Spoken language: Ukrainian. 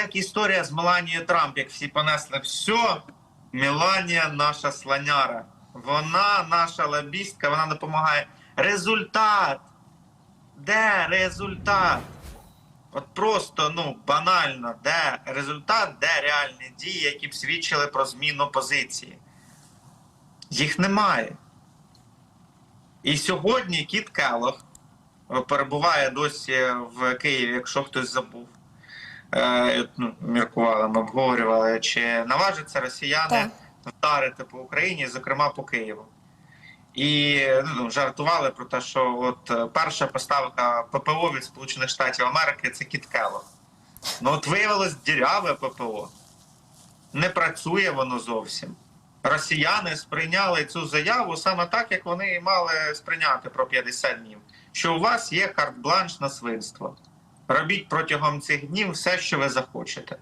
як історія з Меланією Трамп, як всі понесли. Все, Меланія наша слоняра. Вона наша лобістка, вона допомагає. Результат. Де результат? От просто ну банально, де результат, де реальні дії, які б свідчили про зміну позиції. Їх немає. І сьогодні Кіт Келлог е, перебуває досі в Києві, якщо хтось забув. Е, ну, міркували, ми обговорювали, чи наважаться росіяни вдарити по Україні, зокрема по Києву. І ну, жартували про те, що от е, перша поставка ППО від Сполучених Штатів Америки це Кіт Келлог. Ну от виявилось діряве ППО. Не працює воно зовсім. Росіяни сприйняли цю заяву саме так, як вони мали сприйняти про 50 днів. Що у вас є карт-бланш на свинство. Робіть протягом цих днів все, що ви захочете.